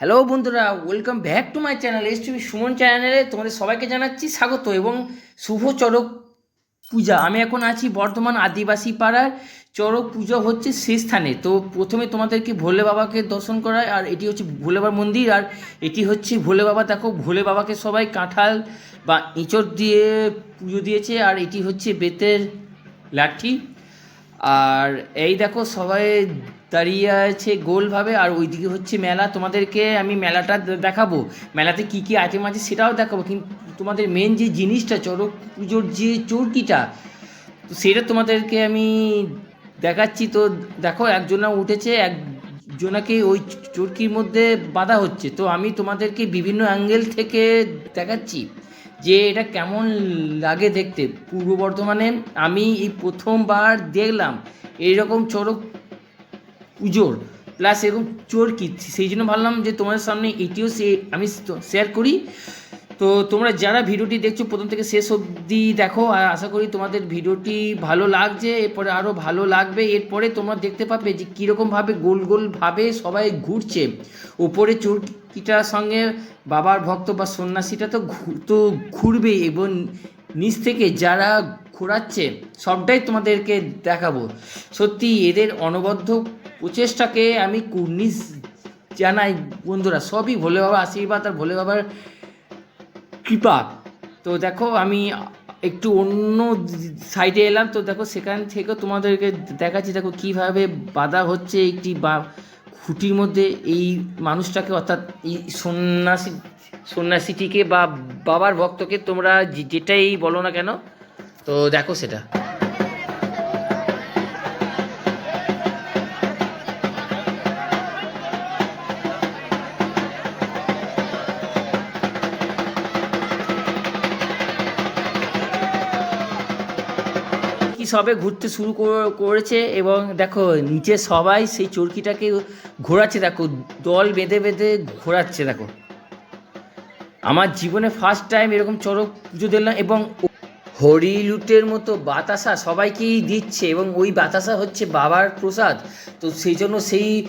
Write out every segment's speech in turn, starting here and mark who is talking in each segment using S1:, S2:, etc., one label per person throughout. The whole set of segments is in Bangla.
S1: হ্যালো বন্ধুরা welcome back to my channel S TV Suman চ্যানেলে তোমাদের সবাইকে জানাচ্ছি স্বাগত এবং শুভ চড়ক পূজা। আমি এখন আছি বর্ধমান আদিবাসী পাড়ার, চড়ক পুজো হচ্ছে সেই স্থানে। তো প্রথমে তোমাদেরকে ভোলে বাবাকে দর্শন করায় আর এটি হচ্ছে ভোলে বাবার মন্দির, আর এটি হচ্ছে ভোলে বাবা, দেখো ভোলে বাবাকে সবাই কাঁঠাল বা ইঁচড় দিয়ে পুজো দিয়েছে, আর এটি হচ্ছে বেতের লাঠি। আর এই দেখো সবাই দাঁড়িয়ে আছে গোলভাবে, আর ওইদিকে হচ্ছে মেলা। তোমাদেরকে আমি মেলাটা দেখাবো। মেলাতে কি কি আইটেম আছে সেটাও দেখাবো। কিন্তু তোমাদের মেন যে জিনিসটা, চড়ক পুজোর যে চরকিটা, তো সেটা তোমাদেরকে আমি দেখাচ্ছি। তো দেখো একজনা উঠেছে, একজনাকে ওই চরকির মধ্যে বাঁধা হচ্ছে। তো আমি তোমাদেরকে বিভিন্ন অ্যাঙ্গেল থেকে দেখাচ্ছি। যে এটা কেমন লাগে দেখতে। পূর্ব বর্ধমানে আমি এই প্রথমবার দেখলাম এইরকম চড়ক পুজোর প্লাস এরকম চোরকি সেই জন্য ভাবলাম যে তোমাদের সামনে এটিও সে, আমি শেয়ার করি। তো তোমরা যারা ভিডিওটি দেখছ প্রথম থেকে শেষ অবধি দেখো, আর আশা করি তোমাদের ভিডিওটি ভালো লাগছে, এরপরে আরও ভালো লাগবে, এরপরে তোমরা দেখতে পাবে যে কীরকমভাবে গোল গোলভাবে সবাই ঘুরছে। উপরে চুরকিটার সঙ্গে বাবার ভক্ত বা সন্ন্যাসীটা তো তো ঘুরবে এবং নিচ থেকে যারা ঘোরাচ্ছে সবটাই তোমাদেরকে দেখাবো। সত্যি এদের অনবদ্য প্রচেষ্টাকে আমি কুর্নিশ জানাই বন্ধুরা, সবই ভোলে বাবার আশীর্বাদ আর ভোলে বাবার কৃপা। তো দেখো আমি একটু অন্য সাইডে এলাম, তো দেখো সেখান থেকে তোমাদেরকে দেখাচ্ছি, দেখো কীভাবে বাধা হচ্ছে একটি বা খুঁটির মধ্যে এই মানুষটাকে, অর্থাৎ এই সন্ন্যাসী, সন্ন্যাসীটিকে বা বাবার ভক্তকে তোমরা যেটাই বলো না কেন, তো দেখো সেটা। সবে ঘুরতে শুরু কর- করেছে এবং দেখো নিচে সবাই সেই চরকিটাকে ঘোরাচ্ছে, দেখো দল বেঁধে বেঁধে ঘোরাচ্ছে, দেখো। আমার জীবনে ফার্স্ট টাইম এরকম চড়ক পুজো দিলাম এবং হরি লুটের মতো বাতাসা সবাইকেই দিচ্ছে এবং ওই বাতাসা হচ্ছে বাবার প্রসাদ। তো সেই জন্য সেই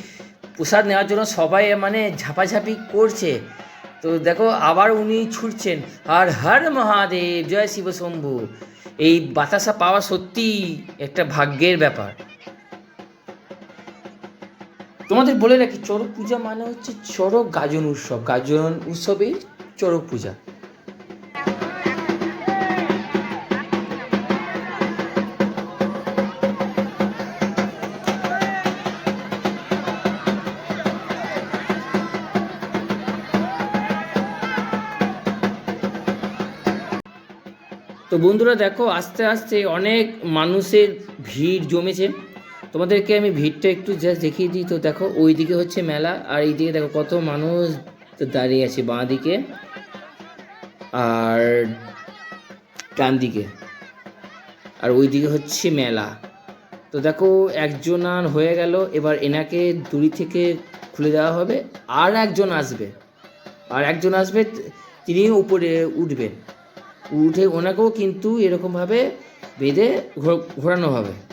S1: প্রসাদ নেওয়ার জন্য সবাই মানে ঝাপাঝাপি করছে। তো দেখো, আবার উনি ছুটছেন। আর হর মহাদেব, জয় শিব শম্ভু। এই বাতাসা পাওয়া সত্যি একটা ভাগ্যের ব্যাপার। তোমাদের বলে রাখি, চড়ক পূজা মানে হচ্ছে চড়ক গাজন উৎসব। গাজন উৎসবেই চড়ক পূজা। বন্ধুরা দেখো, আস্তে আস্তে অনেক মানুষের ভিড় জমেছে। তোমাদেরকে আমি ভিড়টা একটু জাস্ট দেখিয়ে দিই। তো দেখো, ওইদিকে হচ্ছে মেলা, আর এইদিকে দেখো কত মানুষ দাঁড়িয়ে আছে বাঁ দিকে আর ডান দিকে আর ওই দিকে হচ্ছে মেলা। তো দেখো, একজন আর হয়ে গেল, এবার এনাকে দড়ি থেকে খুলে দেওয়া হবে, আর একজন আসবে। আর একজন আসবে তিনি উপরে উঠবেন। উঠে ওনাকেও কিন্তু এরকমভাবে বেঁধে ঘোরানো হবে।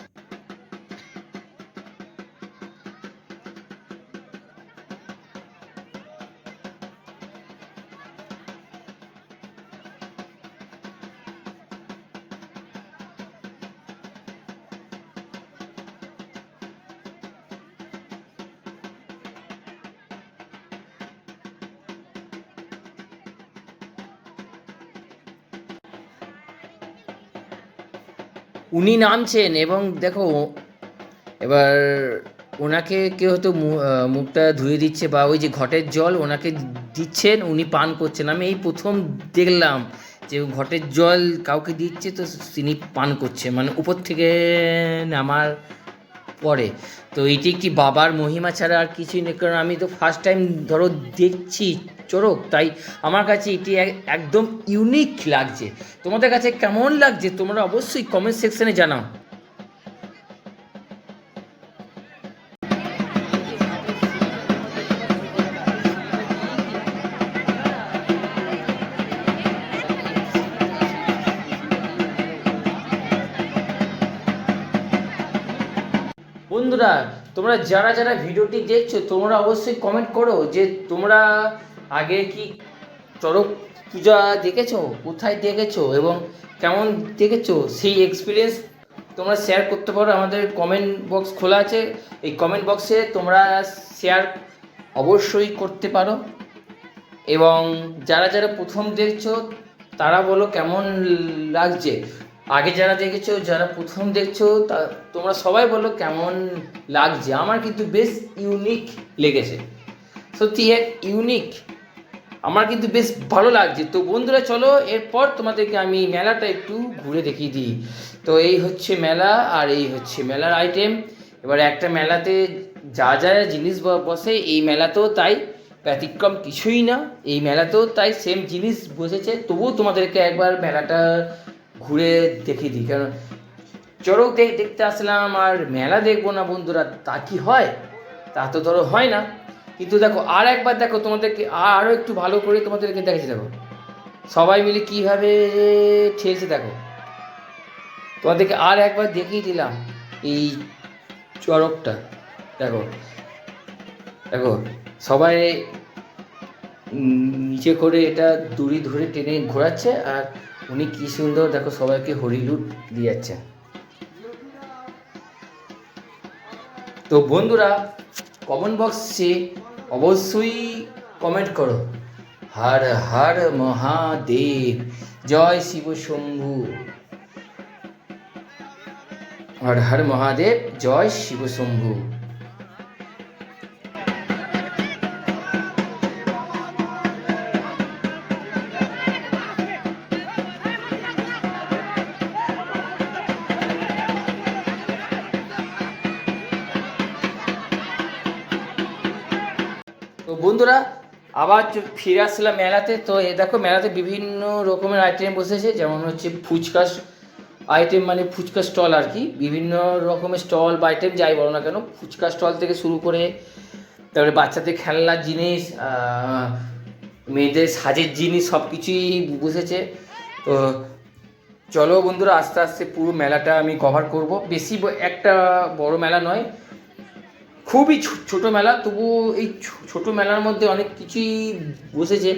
S1: উনি নামছেন এবং দেখো, এবার ওনাকে কেউ হয়তো মুখটা ধুয়ে দিচ্ছে বা ওই যে ঘটের জল ওনাকে দিচ্ছেন, উনি পান করছেন। আমি এই প্রথম দেখলাম যে ঘটের জল কাউকে দিচ্ছে তো তিনি পান করছে মানে উপর থেকে নামার পরে। তো এটি কি বাবার মহিমা ছাড়া আর কিছুই নেই, কারণ আমি তো ফার্স্ট টাইম ধরো দেখছি চড়ক তাই আমার কাছে এটি একদম ইউনিক লাগছে। তোমাদের কাছে কেমন লাগছে তোমরা অবশ্যই কমেন্ট সেকশনে জানাও। বন্ধুরা, তোমরা যারা যারা ভিডিওটি দেখছ, তোমরা অবশ্যই কমেন্ট করো যে তোমরা আগে কি চড়ক পূজা দেখেছ? কোথায় দেখেছ? এবং কেমন দেখেছ? সেই এক্সপিরিয়েন্স তোমরা শেয়ার করতে পারো। আমাদের কমেন্ট বক্স খোলা আছে। এই কমেন্ট বক্সে তোমরা শেয়ার অবশ্যই করতে পারো। এবং যারা যারা প্রথম দেখছ, তারা বলো কেমন লাগছে? আগে যারা দেখেছ, যারা প্রথম দেখছ, তা তোমরা সবাই বলো কেমন লাগছে। আমার কিন্তু বেশ ইউনিক লেগেছে। সত্যি এক ইউনিক আমার কিন্তু বেশ ভালো লাগছে। তো বন্ধুরা, চলো এরপর তোমাদেরকে আমি মেলাটা একটু ঘুরে দেখিয়ে দিই। তো এই হচ্ছে মেলা আর এই হচ্ছে মেলার আইটেম এবার একটা মেলাতে যা যা জিনিস বসে, এই মেলাতেও তাই ব্যতিক্রম কিছুই না। এই মেলাতেও তাই সেম জিনিস বসেছে। তবুও তোমাদেরকে একবার মেলাটা ঘুরে দেখিয়ে দিই। কারণ চড়ক দেখ- দেখতে আসলাম আর মেলা দেখব না বন্ধুরা। তা কি হয়? তা তো ধরো হয় না। কিন্তু দেখো আর একবার দেখো তোমাদেরকে আরও একটু ভালো করে তোমাদেরকে দেখেছি দেখো। সবাই মিলে কীভাবে ঠেলছে, দেখো। তোমাদেরকে আর একবার দেখিয়ে দিলাম এই চড়কটা দেখো। দেখো, সবাই নিচে করে এটা দড়ি ধরে টেনে ঘোরাচ্ছে আর উনি কি সুন্দর, দেখো, সবাইকে হরিলুট দিয়ে যাচ্ছে। তো বন্ধুরা কমেন্ট বক্সে অবশ্যই কমেন্ট করো। হর হর মহাদেব, জয় শিব শম্ভু। হর হর মহাদেব, জয় শিব শম্ভু। বন্ধুরা, আবার ফিরে আসলাম মেলাতে। তো এ দেখো, মেলাতে বিভিন্ন রকমের আইটেম বসেছে। যেমন হচ্ছে ফুচকা আইটেম মানে ফুচকা স্টল আর কি। বিভিন্ন রকমের স্টল বা আইটেম যাই বলো না কেন, ফুচকা স্টল থেকে শুরু করে, তারপরে বাচ্চাদের খেলনার জিনিস মেয়েদের সাজের জিনিস সব কিছুই বসেছে। তো চলো বন্ধুরা, আস্তে আস্তে পুরো মেলাটা আমি কভার করব। বেশি একটা বড় মেলা নয় খুবই ছোট মেলা তবু এই ছোট মেলার মধ্যে অনেক কিছুই বসেছে।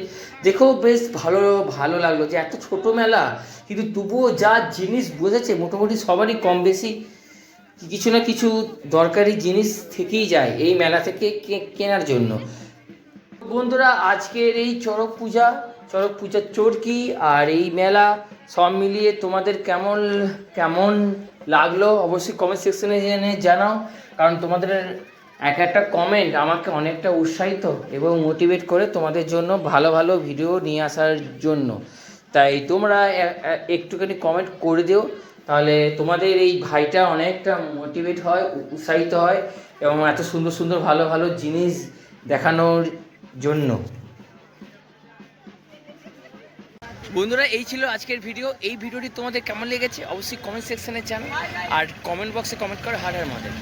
S1: দেখেও বেশ ভালো ভালো লাগল যে এত ছোট মেলা কিন্তু তবুও যা জিনিস বসেছে মোটামুটি সবারই কম বেশি। কিছু না কিছু দরকারি জিনিস থেকেই যায় এই মেলা থেকে কেনার জন্য। বন্ধুরা, আজকের এই চড়ক পূজা, চড়ক পূজার চরকি আর এই মেলা সব মিলিয়ে তোমাদের কেমন কেমন লাগল অবশ্যই কমেন্ট সেকশনে জানাও। কারণ তোমাদের এক একটা কমেন্ট আমাকে অনেকটা উৎসাহিত এবং মোটিভেট করে তোমাদের জন্য ভালো ভালো ভিডিও নিয়ে আসার জন্য। তাই তোমরা একটুখানি কমেন্ট করে দিও, তাহলে তোমাদের এই ভাইটা অনেকটা মোটিভেট হয় উৎসাহিত হয় এবং এত সুন্দর সুন্দর ভালো ভালো জিনিস দেখানোর জন্য। বন্ধুরা, এই ছিল আজকের ভিডিও এই ভিডিওটি তোমাদের কেমন লেগেছে? অবশ্যই কমেন্ট সেকশানে জানাও। আর কমেন্ট বক্সে কমেন্ট করে, হার হার মাদের